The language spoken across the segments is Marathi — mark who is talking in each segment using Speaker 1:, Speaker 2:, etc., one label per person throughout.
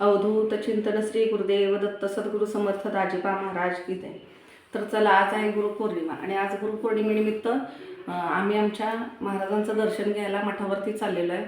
Speaker 1: अवधूत चिंतन श्री गुरुदेव दत्त सद्गुरू समर्थ दाजीबा महाराज की जय. तर चला आज आहे गुरुपौर्णिमा आणि आज गुरुपौर्णिमेनिमित्त आम्ही आमच्या महाराजांचं दर्शन घ्यायला मठावरती चाललेलो आहे.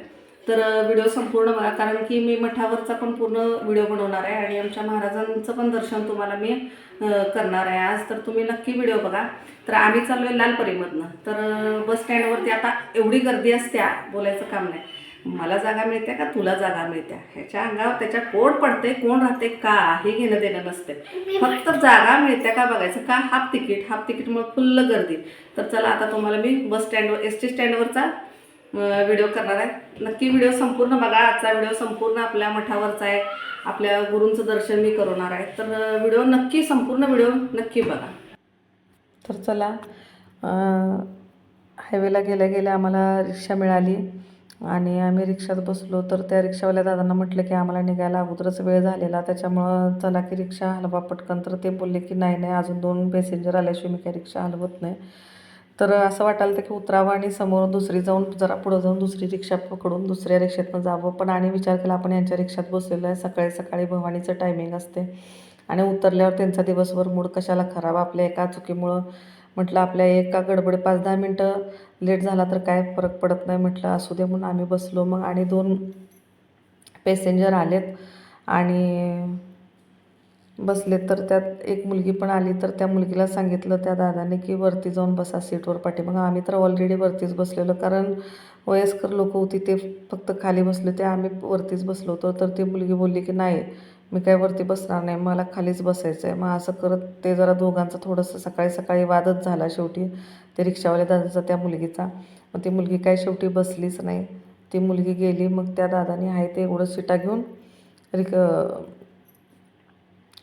Speaker 1: तर व्हिडिओ संपूर्ण बघा कारण की मी मठावरचा पण पूर्ण व्हिडिओ बनवणार आहे आणि आमच्या महाराजांचं पण दर्शन तुम्हाला मी करणार आहे. आज तर तुम्ही नक्की व्हिडिओ बघा. तर आम्ही चाललो आहे लालपरीमधनं. तर बस स्टँडवरती आता एवढी गर्दी असते बोलायचं काम नाही. मला जागा मिळते का? तुला जागा मिळते. ह्याच्या अंगावर त्याच्या कोण पडते कोण राहते का हे घेणं देणं नसते फक्त जागा मिळते का बघायचं? का? हाफ तिकीट हाफ तिकीटमुळे फुल्ल गर्दी. तर चला आता तुम्हाला मी बस स्टँडवर एस टी स्टँडवरचा व्हिडिओ करणार आहे. नक्की व्हिडिओ संपूर्ण बघा. आजचा व्हिडिओ संपूर्ण आपल्या मठावरचा आहे. आपल्या गुरूंचं दर्शन मी करवणार आहे. तर व्हिडिओ नक्की संपूर्ण व्हिडिओ नक्की बघा. तर चला हायवेला गेल्या गेल्या आम्हाला रिक्षा मिळाली. आणि आम्ही रिक्षात बसलो तर त्या रिक्षावाल्या दादांना म्हटलं की आम्हाला निघायला अगोदरच वेळ झालेला. त्याच्यामुळं चला की रिक्षा हलवा पटकन. तर ते बोलले की नाही नाही अजून दोन पॅसेंजर आल्याशिवाय मी काही रिक्षा हलवत नाही. तर असं वाटायला की उतरावं आणि समोर दुसरी जाऊन जरा पुढं जाऊन दुसरी रिक्षा पकडून दुसऱ्या रिक्षेतनं जावं. पण आणि विचार केला आपण यांच्या रिक्षात बसलेलो आहे. सकाळी सकाळी भवानीचं टायमिंग असते. आणि उतरल्यावर त्यांचा दिवसभर मूड कशाला खराब. आपल्या एका चुकीमुळं म्हटलं आपल्या एका गडबड पाच दहा मिनटं लेट झाला तर काय फरक पडत नाही म्हटलं. असू दे म्हणून आम्ही बसलो. मग आणि दोन पॅसेंजर आलेत आणि बसले. तर त्यात एक मुलगी पण आली. तर त्या मुलगीला सांगितलं त्या दादाने की वरती जाऊन बसा सीटवर पाठी. मग आम्ही तर ऑलरेडी वरतीच बसलेलो. कारण वयस्कर लोक होती ते फक्त खाली बसले ते आम्ही वरतीच बसलो होतो. तर ती मुलगी बोलली की नाही मी काय वरती बसणार नाही मला खालीच बसायचं आहे मग असं करत ते जरा दोघांचं थोडंसं सकाळी सकाळी वादच झाला शेवटी. ते रिक्षावाल्या दादाचा त्या मुलगीचा. मग ती मुलगी काय शेवटी बसलीच नाही. ती मुलगी गेली मग त्या दादाने आहे ते एवढं सीटा घेऊन रिक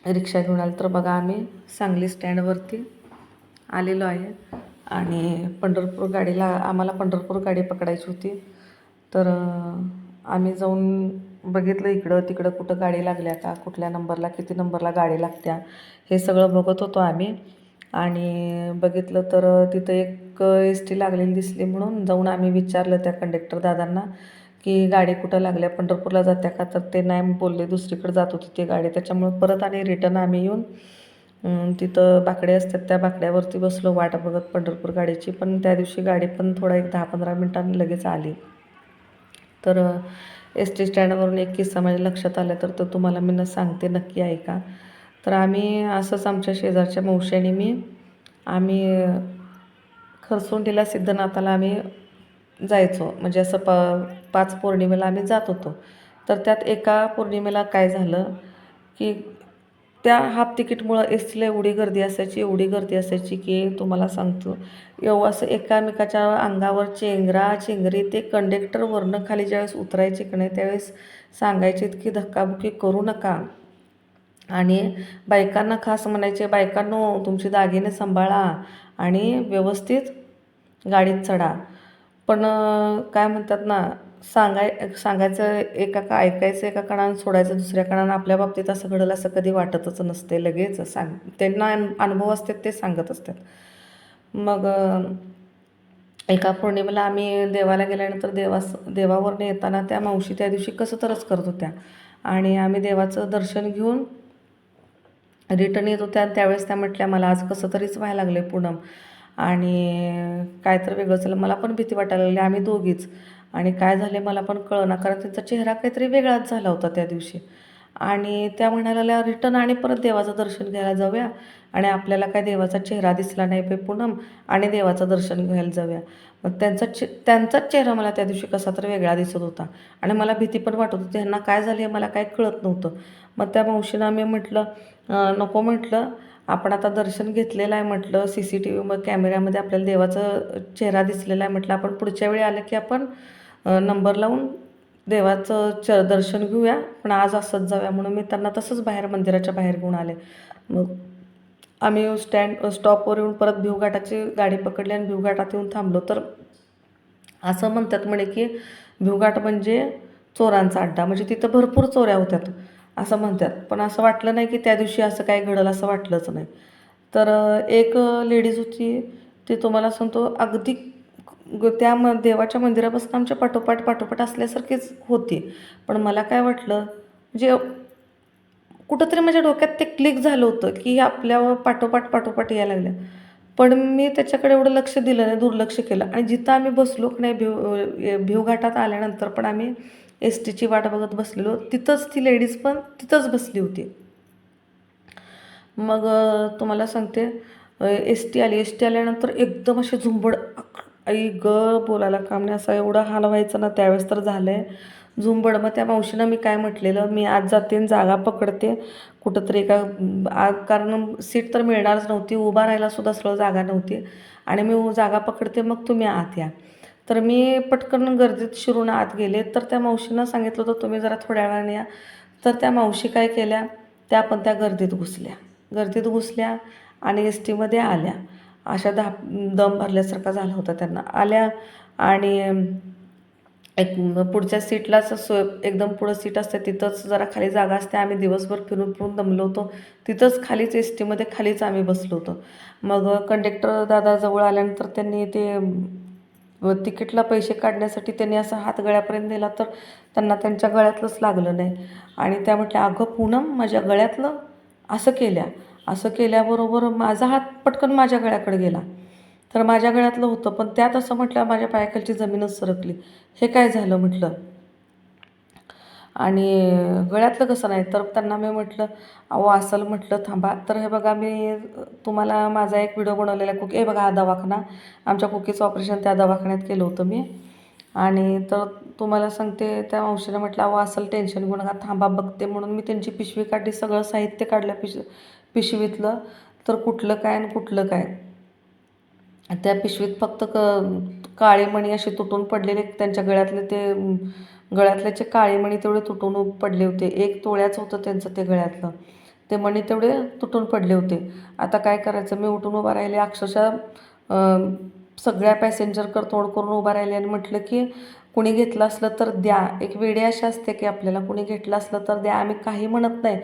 Speaker 1: रिक्षा घेऊन आली. तर बघा आम्ही सांगली स्टँडवरती आलेलो आहे. आणि पंढरपूर गाडीला आम्हाला पंढरपूर गाडी पकडायची होती. तर आम्ही जाऊन बघितलं इकडं तिकडं कुठं गाडी लागल्या का कुठल्या नंबरला किती नंबरला गाडी लागत्या हे सगळं बघत होतो आम्ही. आणि बघितलं तर तिथं एक एस टी लागलेली दिसली म्हणून जाऊन आम्ही विचारलं त्या कंडक्टर दादांना की गाडी कुठं लागल्या पंढरपूरला जात्या का? तर ते नाही बोलले दुसरीकडे जात होती ती गाडी. त्याच्यामुळं परत आणि रिटर्न आम्ही येऊन तिथं बाकडे असतात त्या बाकड्यावरती बसलो वाट बघत पंढरपूर गाडीची. पण त्या दिवशी गाडी पण थोडा एक दहा पंधरा मिनटांनी लगेच आली. तर एस टी स्टँडवरून एक किस्सा माझ्या लक्षात आला तर तो तुम्हाला मी न सांगते नक्की ऐका. तर आम्ही असंच आमच्या शेजारच्या मावशी मी आम्ही खरसुंडीला सिद्धनाथाला आम्ही जायचो. म्हणजे असं प पाच पौर्णिमेला आम्ही जात होतो. तर त्यात एका पौर्णिमेला काय झालं की त्या हाफ तिकीटमुळं एस टीला एवढी गर्दी असायची एवढी गर्दी असायची की तुम्हाला सांगतो. एव असं एकामेकाच्या अंगावर चेंगरा चेंगरी ते कंडक्टर वरनं खाली ज्यावेळेस उतरायचे की नाही त्यावेळेस सांगायचे की धक्काबुक्की करू नका. आणि बायकांना खास म्हणायचे बायकांनो तुमचे दागिने सांभाळा आणि व्यवस्थित गाडीत चढा. पण काय म्हणतात ना सांगाय सांगायचं एका का ऐकायचं एका कणानं सोडायचं दुसऱ्या कणानं आपल्या बाबतीत असं घडलं असं कधी वाटतच नसते लगेच. सांग त्यांना अनुभव असतात ते सांगत असतात. मग एका पौर्णिमेला आम्ही देवाला गेल्यानंतर देवास देवावरनं येताना त्या मावशी त्या दिवशी कसं तरच करत होत्या. आणि आम्ही देवाचं दर्शन घेऊन रिटर्न येत होत्या त्यावेळेस त्या म्हटल्या मला आज कसं तरीच व्हायला लागलं आहे पूनम. आणि काय तर वेगळं झालं. मला पण भीती वाटायला लागली. आम्ही दोघीच. आणि काय झाले मला पण कळना कारण त्यांचा चेहरा काहीतरी वेगळाच झाला होता त्या दिवशी. आणि त्या म्हणाल्या रिटर्न आणि परत देवाचं दर्शन घ्यायला जाऊया. आणि आपल्याला काय देवाचा चेहरा दिसला नाही पे पूनम आणि देवाचं दर्शन घ्यायला जाऊया. मग त्यांचा चे त्यांचाच चेहरा मला त्या दिवशी कसा तर वेगळा दिसत होता. आणि मला भीती पण वाटत होती. ह्यांना काय झाली मला काय कळत नव्हतं. मग त्या मावशीनं आम्ही म्हटलं नको म्हटलं. आपण आता दर्शन घेतलेलं आहे म्हटलं सी सी टी व्ही मग कॅमेऱ्यामध्ये आपल्याला देवाचं चेहरा दिसलेला आहे म्हटलं आपण पुढच्या वेळी आलं की आपण नंबर लावून देवाचं च दर्शन घेऊया. पण आज असंच जाऊया म्हणून मी त्यांना तसंच बाहेर मंदिराच्या बाहेर घेऊन आले. मग आम्ही स्टँड स्टॉपवर येऊन परत भिवघाटाची गाडी पकडली आणि भिवघाटात येऊन थांबलो. तर असं म्हणतात म्हणे की भिवघाट म्हणजे चोरांचा अड्डा. म्हणजे तिथं भरपूर चोऱ्या होत्यात. असं म्हणतात. पण असं वाटलं नाही की त्या दिवशी असं काय घडलं असं वाटलंच नाही. तर एक लेडीज होती ती तुम्हाला सांगतो अगदी त्या म देवाच्या मंदिरापासून आमच्या पाठोपाठ पाठोपाठ असल्यासारखीच होती. पण मला काय वाटलं म्हणजे कुठंतरी माझ्या डोक्यात ते क्लिक झालं होतं की हे पाठोपाठ पाठोपाठ यायला लागल्या. पण मी त्याच्याकडे एवढं लक्ष दिलं नाही दुर्लक्ष केलं. आणि जिथं आम्ही बसलो की नाही भिव भिवघाटात आल्यानंतर पण आम्ही एस टीची वाट बघत बसलेलो. तिथंच ती लेडीज पण तिथंच बसली होती. मग तुम्हाला सांगते एस टी आली. एस टी आल्यानंतर एकदम अशी झुंबड आई ग बोलायला काम नाही. असं एवढं हाल व्हायचं ना त्यावेळेस तर झालं आहे झुंबड. मग त्या मावशीनं मी काय म्हटलेलं मी आज जाते आणि जागा पकडते. कुठंतरी एका आ- कारण सीट तर मिळणारच नव्हती. उभा राहायला सुद्धा सरळ जागा नव्हती. आणि मी जागा पकडते मग तुम्ही आत या. तर मी पटकन गर्दीत शिरून आत गेले. तर त्या मावशीनं सांगितलं होतं तुम्ही जरा थोड्या वेळाने या. तर त्या मावशी काय केल्या त्या पण त्या गर्दीत घुसल्या. गर्दीत घुसल्या आणि एस टीमध्ये आल्या. अशा धा दम भरल्यासारखा झाला होता त्यांना. आल्या आणि एक पुढच्या सीटलाच सो एकदम पुढं सीट असते तिथंच जरा खाली जागा असते. आम्ही दिवसभर फिरून फिरून दमलो होतो. तिथंच खालीच एस टीमध्ये खालीच आम्ही बसलो होतो. मग कंडक्टर दादा जवळ आल्यानंतर त्यांनी ते तिकीटला पैसे काढण्यासाठी त्यांनी असा हात गळ्यापर्यंत दिला तर त्यांना त्यांच्या गळ्यातलंच लागलं नाही. आणि त्या म्हटल्या अगं पूनम माझ्या गळ्यातलं असं केल्या. असं केल्याबरोबर माझा हात पटकन माझ्या गळ्याकडे गेला. तर माझ्या गळ्यातलं होतं पण त्यात असं म्हटलं माझ्या पायाखालची जमीनच सरकली. हे काय झालं? म्हटलं. आणि गळ्यातलं कसं नाही तर त्यांना मी म्हटलं अहो असेल म्हटलं थांबा. तर हे बघा मी तुम्हाला माझा एक व्हिडिओ बनवलेला कुकी हे बघा हा दवाखाना. आमच्या कुकीचं ऑपरेशन त्या दवाखान्यात केलं होतं मी. आणि तर तुम्हाला सांगते त्या मावशीनं म्हटलं अहो असेल टेन्शन घेऊ नका थांबा बघते. म्हणून मी त्यांची पिशवी काढली सगळं साहित्य काढलं पिश पिशवीतलं. तर कुठलं काय आणि कुठलं काय? त्या पिशवीत फक्त क काळे मणी असे तुटून पडलेले त्यांच्या गळ्यातले ते गळ्यातले जे काळे मणी तेवढे तुटून पडले होते. एक तोळ्याचं होतं त्यांचं ते गळ्यातलं. ते मणी तेवढे तुटून पडले होते. आता काय करायचं? मी उठून उभा राहिले. अक्षरशः सगळ्या पॅसेंजरकर तोंड करून उभा राहिले आणि म्हटलं की कुणी घेतलं असलं तर द्या. एक वेडी अशी असते की आपल्याला कुणी घेतलं असलं तर द्या. आम्ही काही म्हणत नाही.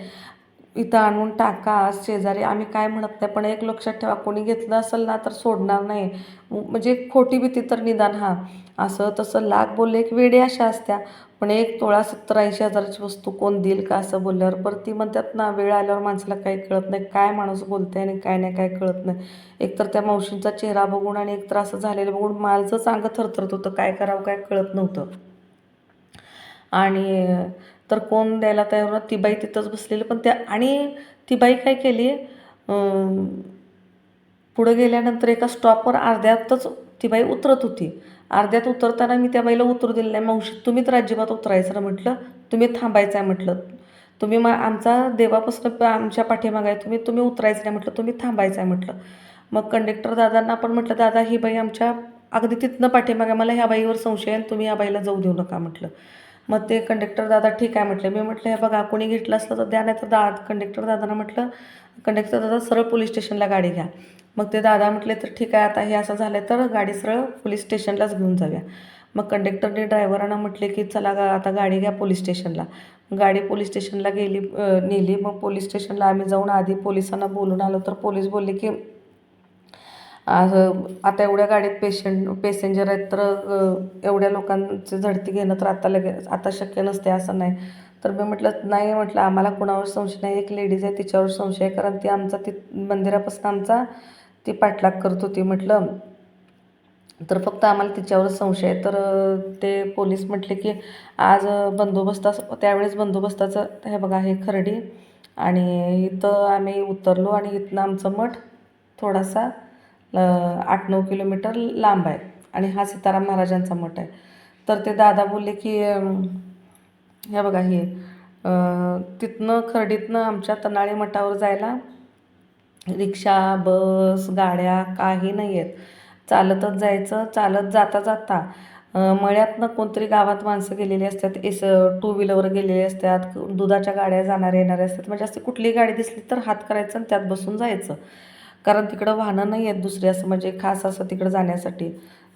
Speaker 1: इथं आणून टाका शेजारी. आम्ही काय म्हणत नाही पण एक लक्षात ठेवा कोणी घेतलं असेल ना तर सोडणार नाही. म्हणजे खोटी भीती तर निदान हा. असं तसं लाख बोलले एक वेडे अशा असत्या. पण एक तोळा सत्तर ऐंशी हजाराची वस्तू कोण देईल का असं बोलल्यावर? परत ती म्हणतात ना वेळ आल्यावर माणसाला काही कळत नाही काय माणूस बोलते आणि काय नाही काय कळत नाही. एकतर त्या मावशींचा चेहरा बघून आणि एकतर असं झालेलं बघून माझंच अंग थरथरत होतं काय करावं काय कळत नव्हतं. आणि तर कोण द्यायला तयार होणार? ती बाई तिथंच बसलेली. पण त्या आणि ती बाई काय केली? पुढं गेल्यानंतर एका स्टॉपवर अर्ध्यातच ती बाई उतरत होती. अर्ध्यात उतरताना मी त्या बाईला उतरू दिलं नाही. मावशी तुम्ही तर अजिबात उतरायचं ना म्हटलं? तुम्ही थांबायचं आहे म्हटलं. तुम्ही मा आमचा देवापासून आमच्या पाठीमागा आहे. तुम्ही तुम्ही उतरायचं नाही म्हटलं. तुम्ही थांबायचं आहे म्हटलं. मग कंडक्टर दादांना पण म्हटलं दादा ही बाई आमच्या अगदी तिथनं पाठीमागे मला ह्या बाईवर संशय आहे तुम्ही या बाईला जाऊ देऊ नका म्हटलं. मग ते कंडक्टर दादा ठीक आहे म्हटलं. मी म्हटलं हे बघा कोणी घेतलं असलं तर द्या नाही तर दा कंडक्टर दादांना म्हटलं कंडक्टर दादा सरळ पोलीस स्टेशनला गाडी घ्या. मग ते दादा म्हटले तर ठीक आहे आता हे असं झालं तर गाडी सरळ पोलीस स्टेशनलाच घेऊन जाऊया. मग कंडक्टरने ड्रायव्हरांना म्हटले की चला गा आता गाडी घ्या पोलीस स्टेशनला गाडी पोलीस स्टेशनला गेली नेली. मग पोलीस स्टेशनला आम्ही जाऊन आधी पोलिसांना बोलून आलो. तर पोलीस बोलले की आज आता एवढ्या गाडीत पेशंट पॅसेंजर आहेत तर एवढ्या लोकांचे झडती घेणं तर आता लगेच आता शक्य नसते असं नाही. तर मी म्हटलं नाही म्हटलं आम्हाला कुणावर संशय नाही. एक लेडीज आहे तिच्यावर संशय आहे. कारण ती आमचा ती मंदिरापासून आमचा ती पाठलाग करत होती. म्हटलं तर फक्त आम्हाला तिच्यावर संशय आहे. तर ते पोलीस म्हटले की आज बंदोबस्ताच त्यावेळेस बंदोबस्ताचं हे बघा हे खर्डी आणि इथं आम्ही उतरलो आणि इथनं आमचं मठ थोडासा ल आठ नऊ किलोमीटर लांब आहे आणि हा सीताराम महाराजांचा मठ आहे. तर ते दादा बोलले की हे बघा हे तिथनं खर्डीतनं आमच्या तनाळी मठावर जायला रिक्षा बस गाड्या काही नाही आहेत. चालतच जायचं चालत जाता जाता मळ्यातनं कोणतरी गावात माणसं गेलेली असतात एस टू व्हीलरवर गेलेली असतात दुधाच्या गाड्या जाणाऱ्या येणाऱ्या असतात. म्हणजे असं कुठलीही गाडी दिसली तर हात करायचं आणि त्यात बसून जायचं. कारण तिकडं वाहनं नाही आहेत दुसरी असं म्हणजे खास असं तिकडं जाण्यासाठी.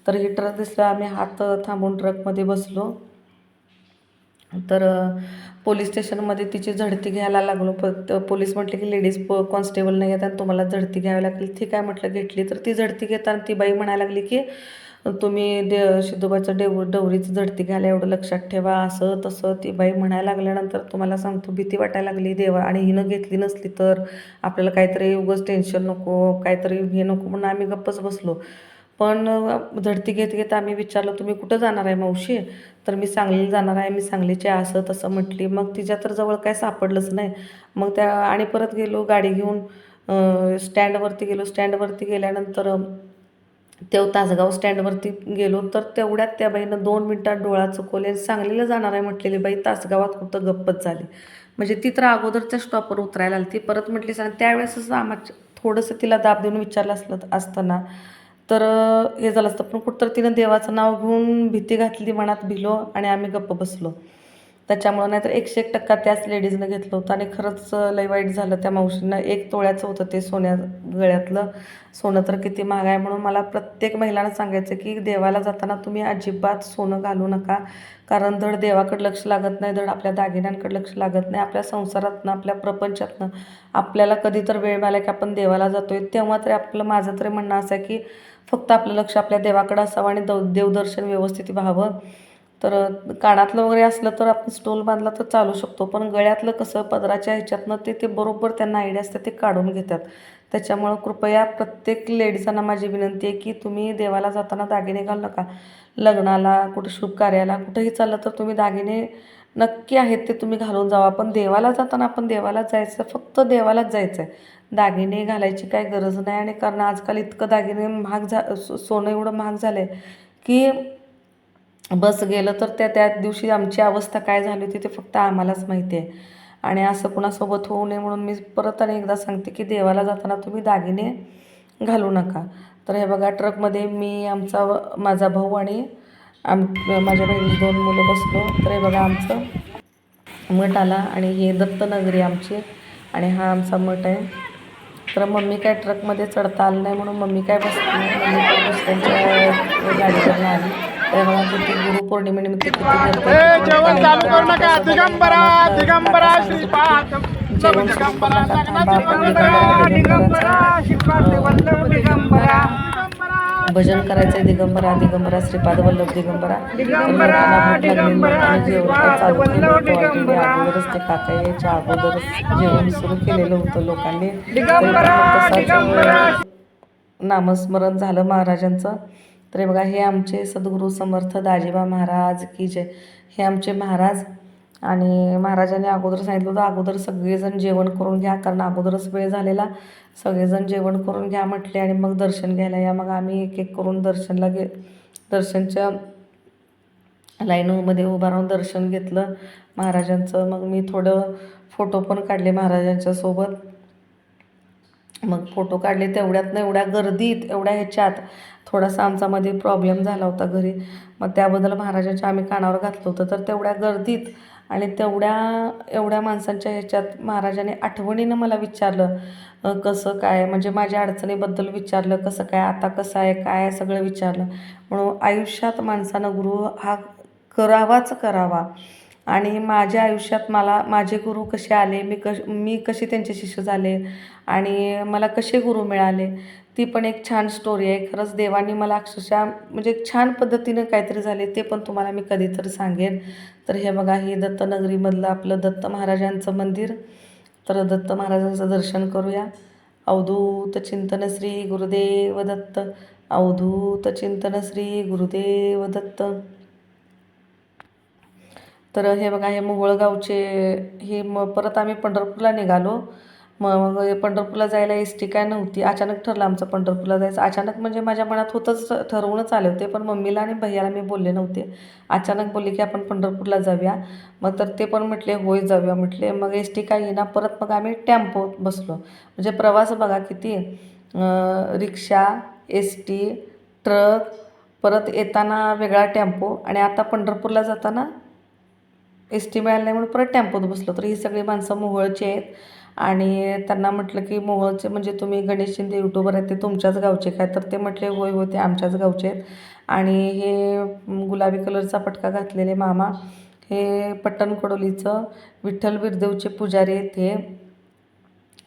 Speaker 1: तर ही ट्रक दिसलं आम्ही हात थांबून ट्रकमध्ये बसलो. तर पोलीस स्टेशनमध्ये तिची झडती घ्यायला लागलो. प पोलीस म्हटले की लेडीज प कॉन्स्टेबल नाही आहेत आणि तुम्हाला झडती घ्यावी लागेल. ठीक आहे म्हटलं घेतली. तर ती झडती घेताना ती बाई म्हणायला लागली की तुम्ही दे शिदोबाचं डेव डवरीचं झडती घ्यायला एवढं लक्षात ठेवा. असं तसं ती बाई म्हणायला लागल्यानंतर तुम्हाला सांगतो भीती वाटायला लागली. देवा आणि हिनं घेतली नसली तर आपल्याला काहीतरी उगाच टेन्शन नको काहीतरी हे नको म्हणून आम्ही गप्पच बसलो. पण झडती घेत घेत आम्ही विचारलं तुम्ही कुठं जाणार आहे मावशी? तर मी सांगलीला जाणार आहे मी सांगलीची असं तसं म्हटली. मग तिच्या तर जवळ काय सापडलंच नाही. मग त्या आणि परत गेलो गाडी घेऊन स्टँडवरती गेलो. स्टँडवरती गेल्यानंतर तेव तासगाव स्टँडवरती गेलो तर तेवढ्यात त्या बाईनं दोन मिनटात डोळा चुकवले आणि सांगलीला जाणार आहे म्हटलेली बाई तासगावात कुठं गप्पच झाली. म्हणजे ती तर अगोदरच्या स्टॉपवर उतरायला आली. ती परत म्हटली सांग त्यावेळेसच आम्हाला थोडंसं तिला दाब देऊन विचारलं असलं असताना तर हे झालं असतं. पण कुठं तिनं देवाचं नाव घेऊन भीती घातली मनात भिलो आणि आम्ही गप्प बसलो. त्याच्यामुळं नाहीतर एकशे एक टक्का त्याच लेडीजनं घेतलं होतं आणि खरंच लय वाईट झालं त्या मावशींना. एक तोळ्याचं होतं ते सोन्या गळ्यातलं. सोनं तर किती महाग आहे म्हणून मला प्रत्येक महिलांना सांगायचं की देवाला जाताना तुम्ही अजिबात सोनं घालू नका. कारण धड देवाकडे लक्ष लागत नाही धड आपल्या दागिन्यांकडे लक्ष लागत नाही आपल्या संसारातनं आपल्या प्रपंचातनं. आपल्याला कधी तर वेळ मिळाला की आपण देवाला जातोय. तेव्हा तरी आपलं माझं तरी म्हणणं असं आहे की फक्त आपलं लक्ष आपल्या देवाकडं असावं आणि दव देवदर्शन व्यवस्थित व्हावं. तर कानातलं वगैरे असलं तर आपण स्टोल बांधला तर चालू शकतो. पण गळ्यातलं कसं पदराच्या ह्याच्यातनं ते ते बरोबर त्यांना आयडिया असते ते काढून घेतात. त्याच्यामुळं कृपया प्रत्येक लेडीजांना माझी विनंती आहे की तुम्ही देवाला जाताना दागिने घालू नका. लग्नाला कुठं शुभ कार्याला कुठंही चाललं तर तुम्ही दागिने नक्की आहेत ते तुम्ही घालून जावा. पण देवाला जाताना आपण देवालाच जायचं फक्त देवालाच जायचं आहे दागिने घालायची काय गरज नाही. आणि कारण आजकाल इतकं दागिने महाग झा सो- सोनं एवढं महाग झालं आहे की बस गेलं तर त्या त्या दिवशी आमची अवस्था काय झाली होती ते फक्त आम्हालाच माहिती आहे. आणि असं कुणासोबत होऊ नये म्हणून मी परत आणि एकदा सांगते की देवाला जाताना तुम्ही दागिने घालू नका. तर हे बघा ट्रकमध्ये मी आमचा माझा भाऊ आणि आम माझ्या बहिणी दोन मुलं बसलो. तर हे बघा आमचं मठ आला आणि हे दत्तनगरी आमची आणि हा आमचा मठ आहे. तर मम्मी काय ट्रकमध्ये चढता आलं नाही म्हणून मम्मी काय बसली मम्मी काय दुसऱ्यांच्या गाडीवरनं आली. गुरुपौर्णिमेनिमित्त भजन करायचंय दिगंबरा दिगंबरा श्रीपाद वल्लभ दिगंबरा. अगोदरच ते काका यायच्या अगोदरच जेवण सुरू केलेलं होतं लोकांनी. नामस्मरण झालं महाराजांचं. तर बघा हे आमचे सद्गुरू समर्थ दाजीबा महाराज की जय. हे आमचे महाराज आणि महाराजांनी अगोदर सांगितलं होतं अगोदर सगळेजण जेवण करून घ्या कारण अगोदरच वेळ झालेला. सगळेजण जेवण करून घ्या म्हटले आणि मग दर्शन घ्यायला या. मग आम्ही एक एक करून दर्शनला गे दर्शनच्या लाईनमध्ये उभा राहून दर्शन घेतलं महाराजांचं. मग मी थोडं फोटो पण काढले महाराजांच्या सोबत. मग फोटो काढले तेवढ्यात ना एवढ्या गर्दीत एवढ्या ह्याच्यात थोडासा आमचा मध्ये प्रॉब्लेम झाला होता घरी. मग त्याबद्दल महाराजांच्या आम्ही कानावर घातलं होतं. तर तेवढ्या गर्दीत आणि तेवढ्या एवढ्या माणसांच्या ह्याच्यात महाराजांनी आठवणीनं मला विचारलं कसं काय? म्हणजे माझ्या अडचणीबद्दल विचारलं कसं काय? आता कसं आहे? काय आहे? सगळं विचारलं. म्हणून आयुष्यात माणसानं गुरु हा करावाच करावा. आणि माझ्या आयुष्यात मला माझे गुरु कसे आले? मी कश मी कशी त्यांचे शिष्य झाले? आणि मला कसे गुरु मिळाले? ती पण एक छान स्टोरी आहे. खरंच देवानी मला अक्षरशः म्हणजे छान पद्धतीनं काहीतरी झाले ते पण तुम्हाला मी कधीतरी सांगेन. तर हे बघा हे दत्तनगरीमधलं आपलं दत्त महाराजांचं मंदिर. तर दत्त महाराजांचं दर्शन करूया. अवधूत चिंतन श्री गुरुदेव दत्त. अवधूत चिंतन श्री गुरुदेव दत्त. तर हे बघा हे मोहोळगावचे हे मग परत आम्ही पंढरपूरला निघालो. मग मग हे पंढरपूरला जायला एस टी काय नव्हती. अचानक ठरलं आमचं पंढरपूरला जायचं. अचानक म्हणजे माझ्या मनात होतंच ठरवूनच आले होते पण मम्मीला आणि भैयाला मी बोलले नव्हते. अचानक बोलले की आपण पंढरपूरला जाऊया. मग तर ते पण म्हटले होय जाऊया. म्हटले मग एस टी काय येणार परत मग आम्ही टेम्पोत बसलो. म्हणजे प्रवास बघा किती रिक्षा एस टी ट्रक परत येताना वेगळा टेम्पो आणि आता पंढरपूरला जाताना एस टी मिळाली नाही म्हणून परत टेम्पोत बसलो. तर ही सगळी माणसं मोहळची आहेत. आणि त्यांना म्हटलं की मोहनचे म्हणजे तुम्ही गणेश शिंदे यूट्यूबर आहेत ते तुमच्याच गावचे काय तर ते म्हटले होय होय ते आमच्याच गावचे आहेत. आणि हे गुलाबी कलरचा पटका घातलेले मामा हे पट्टणकडोलीचं विठ्ठल बिरदेवचे पुजारी आहेत हे.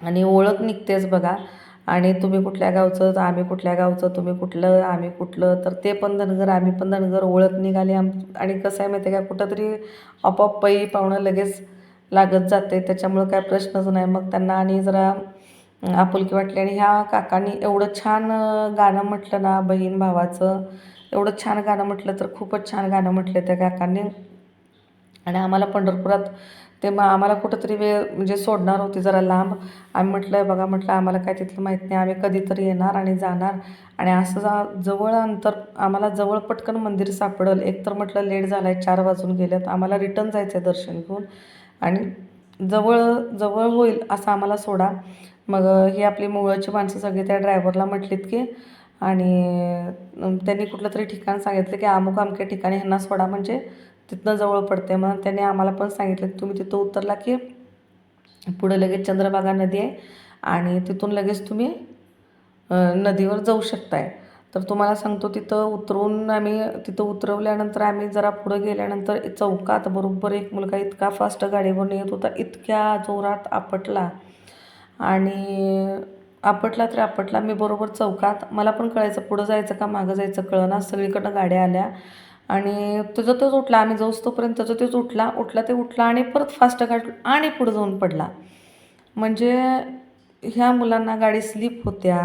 Speaker 1: आणि ओळख निघतेच बघा. आणि तुम्ही कुठल्या गावचं आम्ही कुठल्या गावचं तुम्ही कुठलं आम्ही कुठलं तर ते पण धनगर आम्ही पण धनगर ओळख निघाली आम आणि कसं आहे माहिती आहे का? कुठंतरी आपोआप पै पाहुणं लगेच लागत जाते. त्याच्यामुळं काय प्रश्नच नाही. मग त्यांना आणि जरा आपुलकी वाटली आणि ह्या काकांनी एवढं छान गाणं म्हटलं ना बहीण भावाचं एवढं छान गाणं म्हटलं तर खूपच छान गाणं म्हटलं त्या काकांनी. आणि आम्हाला पंढरपुरात ते मग आम्हाला कुठंतरी वेळ म्हणजे सोडणार होती जरा लांब. आम्ही म्हटलं बघा म्हटलं आम्हाला काय तिथलं माहीत नाही. आम्ही कधीतरी येणार आणि जाणार. आणि असं जा जवळ अंतर आम्हाला जवळ पटकन मंदिर सापडल. एक तर म्हटलं लेट झाला आहे चार वाजून गेल्यात आम्हाला रिटर्न जायचं आहे दर्शन घेऊन. आणि जवळ जवळ होईल असं आम्हाला सोडा. मग ही आपली मुळची माणसं सगळी त्या ड्रायव्हरला म्हटलीत की आणि त्यांनी कुठलं तरी ठिकाण सांगितलं की अमुक अमक्या ठिकाणी ह्यांना सोडा म्हणजे तिथनं जवळ पडते मग त्यांनी आम्हाला पण सांगितलं की तुम्ही तिथं उतरला की पुढं लगेच चंद्रभागा नदी आहे आणि तिथून लगेच तुम्ही नदीवर जाऊ शकताय. तर तुम्हाला सांगतो तिथं उतरून आम्ही तिथं उतरवल्यानंतर आम्ही जरा पुढं गेल्यानंतर चौकात बरोबर एक मुलगा इतका फास्ट गाडीवरून येत होता इतक्या जोरात आपटला. आणि आपटला तर आपटला मी बरोबर चौकात मला पण कळायचं पुढं जायचं का मागं जायचं कळना सगळीकडनं गाड्या आल्या. आणि तुझं तोच उठला आम्ही जाऊस तोपर्यंत त्याचं तेच उठला उठला ते उठला आणि परत फास्ट गाडी आणि पुढं जाऊन पडला. म्हणजे ह्या मुलांना गाडी स्लिप होत्या.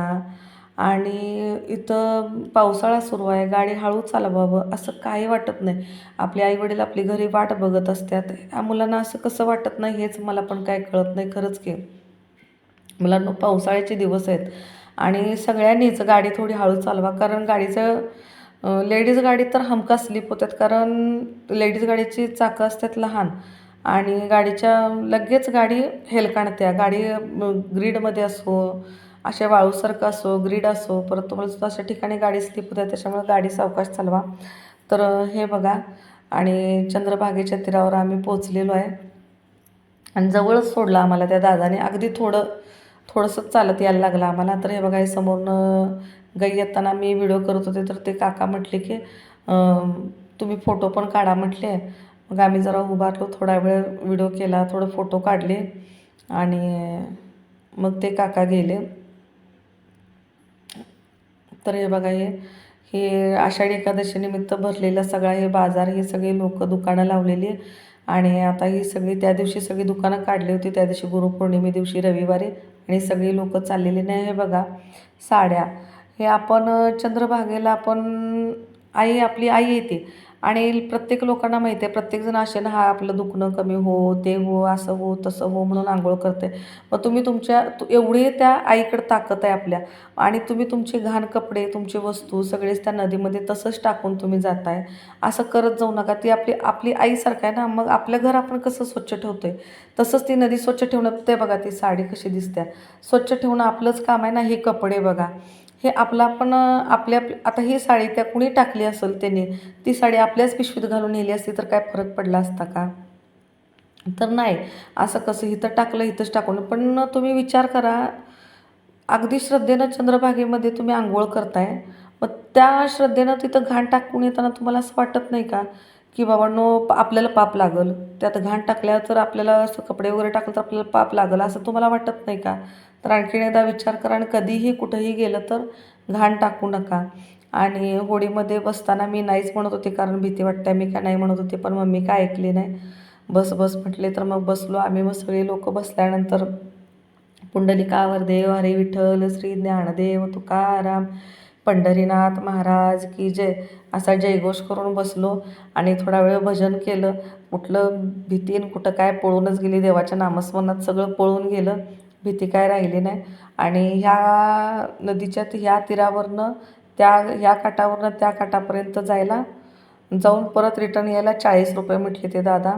Speaker 1: आणि इथं पावसाळा सुरू आहे गाडी हळू चालवावं असं काही वाटत नाही. आपले आईवडील आपली घरी वाट बघत असतात. या मुलांना असं कसं वाटत नाही हेच मला पण काय कळत नाही खरंच की. मुलांना पावसाळ्याचे दिवस आहेत आणि सगळ्यांनीच गाडी थोडी हळू चालवा. कारण गाडीचं लेडीज गाडी तर हमखास स्लिप होतात. कारण लेडीज गाडीची चाकं असतात लहान आणि गाडीच्या लगेच गाडी हेलकाणत्या. गाडी ग्रीडमध्ये असो असे वाळूसारखं असो ग्रीड असो परत तुम्हाला सुद्धा अशा ठिकाणी गाडी स्लिप होते त्याच्यामुळे गाडी सावकाश चालवा. तर हे बघा आणि चंद्रभागेच्या तीरावर आम्ही पोचलेलो आहे. आणि जवळच सोडला आम्हाला त्या दादाने. अगदी थोडं थोडंसं चालत यायला लागलं आम्हाला. तर हे बघा हे समोरनं गाई येताना मी व्हिडिओ करत होते. तर ते काका म्हटले की तुम्ही फोटो पण काढा म्हटले. मग आम्ही जरा उभारलो थोडा वेळ व्हिडिओ केला थोडं फोटो काढले. आणि मग ते काका गेले. तर हे बघा हे हे आषाढी एकादशीनिमित्त भरलेला सगळा हे बाजार हे सगळे लोक दुकानं लावलेली आणि आता ही सगळी त्या दिवशी सगळी दुकानं काढली होती. त्या दिवशी गुरुपौर्णिमे दिवशी रविवारी आणि सगळी लोक चाललेली. नाही हे बघा साड्या. हे आपण चंद्रभागेला आपण आई आपली आई येते. आणि प्रत्येक लोकांना माहिती आहे प्रत्येकजण असे ना हा आपलं दुखणं कमी हो ते हो असं हो तसं हो म्हणून आंघोळ करते मग तुम्ही तुमच्या एवढी त्या आईकडे ताकद आहे आपल्या. आणि तुम्ही तुमचे घाण कपडे तुमची वस्तू सगळेच त्या नदीमध्ये तसंच टाकून तुम्ही जाताय. असं करत जाऊ नका. ती आपली आपली आईसारखं आहे ना मग आपलं घर आपण कसं स्वच्छ ठेवतोय? तसंच ती नदी स्वच्छ ठेवणं ते बघा ती साडी कशी दिसते स्वच्छ ठेवणं आपलंच काम आहे ना हे कपडे बघा. हे आपलं आपण आपल्या आता ही साडी त्या कुणी टाकली असेल त्याने ती साडी आपल्याच पिशवीत घालून नेली असती तर काय फरक पडला असता का? तर नाही असं कसं इथं टाकलं इथंच टाकून. पण तुम्ही विचार करा अगदी श्रद्धेनं चंद्रभागेमध्ये तुम्ही आंघोळ करताय मग त्या श्रद्धेनं तिथं घाण टाकून येताना तुम्हाला असं वाटत नाही का? की बाबा नो आपल्याला पाप लागल. त्यात घाण टाकल्यावर तर आपल्याला असं कपडे वगैरे टाकलं तर आपल्याला पाप लागल असं तुम्हाला वाटत नाही का? तर आणखीन एकदा विचार करा आणि कधीही कुठंही गेलं तर घाण टाकू नका. आणि होळीमध्ये बसताना मी नाहीच म्हणत होते कारण भीती वाटते. मी काय नाही म्हणत होते पण मम्मी काय ऐकली नाही. बस बस म्हटले तर मग बसलो. आम्ही मग सगळे लोक बसल्यानंतर पुंडलिकावर देव हरे विठ्ठल श्री ज्ञानदेव तुकाराम पंढरीनाथ महाराज की जय असा जयघोष करून बसलो. आणि थोडा वेळ भजन केलं. कुठलं भीतीन कुठं काय पळूनच गेली. देवाच्या नामस्मरणात सगळं पळून गेलं. भीती काय राहिली नाही. आणि ह्या नदीच्या ह्या तीरावरनं त्या ह्या काठावरनं त्या काठापर्यंत जायला जाऊन परत रिटर्न यायला चाळीस रुपये म्हटले ते दादा.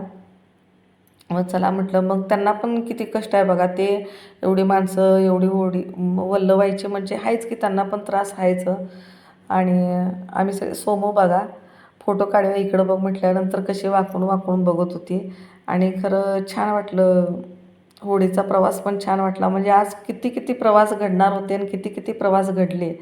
Speaker 1: मग चला म्हटलं मग त्यांना पण किती कष्ट आहे बघा ते एवढी माणसं एवढी ओढी वल्ल व्हायची म्हणजे आहेच की त्यांना पण त्रास आहेच आणि आम्ही सगळे सोमो बघा फोटो काढूया इकडं बघ म्हटल्यानंतर कशी वाकून वाकून बघत होती. आणि खरं छान वाटलं. होडीचा प्रवास पण छान वाटला. म्हणजे आज किती किती प्रवास घडणार होते आणि किती किती प्रवास घडले?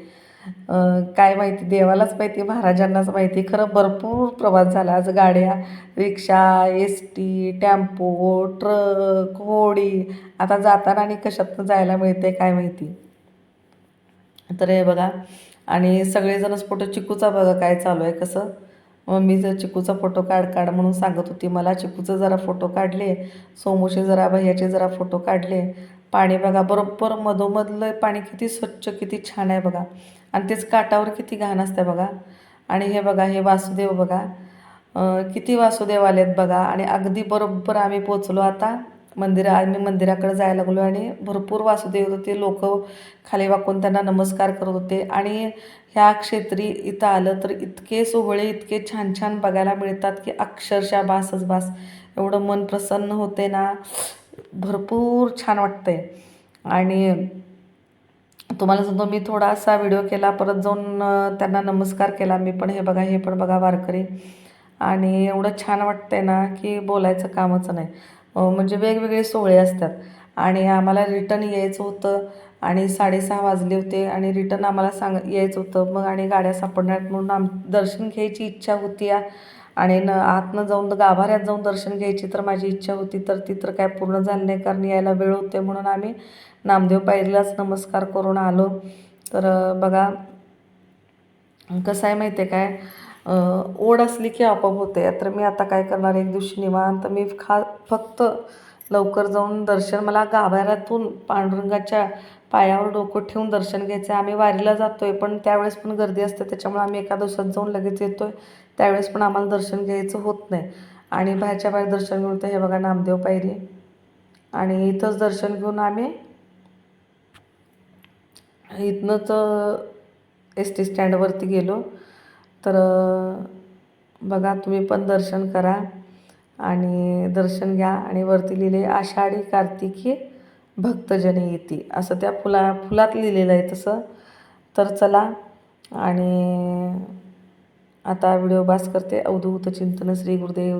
Speaker 1: काय माहिती? देवालाच माहिती महाराजांनाच माहिती. खरं भरपूर प्रवास झाला. आज गाड्या rickshaw S T tempo truck होडी आता जाताना आणि कशातनं जायला मिळते काय माहिती? तर हे बघा. आणि सगळेजणच फोटो चिकूचा बघा काय चालू आहे कसं? मी जर चिकूचा फोटो काढ काढ म्हणून सांगत होती. मला चिकूचं जरा फोटो काढले सोमूचे जरा भैयाचे जरा फोटो काढले. पाणी बघा बरोबर मधोमधलं पाणी किती स्वच्छ किती छान आहे बघा. आणि तेच काठावर किती घाण असते बघा. आणि हे बघा हे वासुदेव बघा. किती वासुदेव आलेत बघा. आणि अगदी बरोबर आम्ही पोचलो आता. मंदिरा आम्ही मंदिराकडे जायला लागलो आणि भरपूर वासुदेव होते लोक खाली वाकून त्यांना नमस्कार करत होते. आणि ह्या क्षेत्री इथं आलं तर इतके सोहळे इतके छान छान बघायला मिळतात की अक्षरशः बासच बास. एवढं मन प्रसन्न होते ना भरपूर छान वाटतंय. आणि तुम्हाला सांगतो मी थोडासा व्हिडिओ केला परत जाऊन त्यांना नमस्कार केला मी पण हे बघा हे पण बघा वारकरी. आणि एवढं छान वाटतंय ना की बोलायचं कामच नाही. म्हणजे वेगवेगळे सोहळे असतात. आणि आम्हाला रिटर्न यायचं होतं आणि साडेसहा वाजले होते आणि रिटर्न आम्हाला सांग यायचं होतं. मग आणि गाड्या सापडणार म्हणून आम दर्शन घ्यायची इच्छा होती. आ- आणि न आतनं जाऊन गाभाऱ्यात जाऊन दर्शन घ्यायची तर माझी इच्छा होती. तर ती तर काय पूर्ण झालं नाही कारण यायला वेळ होते म्हणून आम्ही नामदेव पायरीलाच नमस्कार करून आलो. तर बघा कसं आहे माहिती आहे काय? ओढ असली की आपोआप होते. तर मी आता काय करणार? एक दिवशी निवांत मी खा फक्त लवकर जाऊन दर्शन मला गाभाऱ्यातून पांडुरंगाच्या पायावर डोकं ठेवून दर्शन घ्यायचं आहे आम्ही वारीला जातो आहे पण त्यावेळेस पण गर्दी असते त्याच्यामुळे आम्ही एका दिवसात जाऊन लगेच येतो आहे त्यावेळेस पण आम्हाला दर्शन घ्यायचं होत नाही. आणि बाहेरच्या बाहेर दर्शन घेऊन तर हे बघा नामदेव पायरी. आणि इथंच दर्शन घेऊन आम्ही इथनंच एस टी स्टँडवरती गेलो. तर बघा तुम्ही पण दर्शन करा आणि दर्शन घ्या आणि वरती लिहिले आषाढी कार्तिकी भक्तजने येते असं त्या फुला फुलात लिहिलेलं आहे तसं. तर चला आणि आता व्हिडिओ बास करते. अवधूत चिंतन श्री गुरुदेव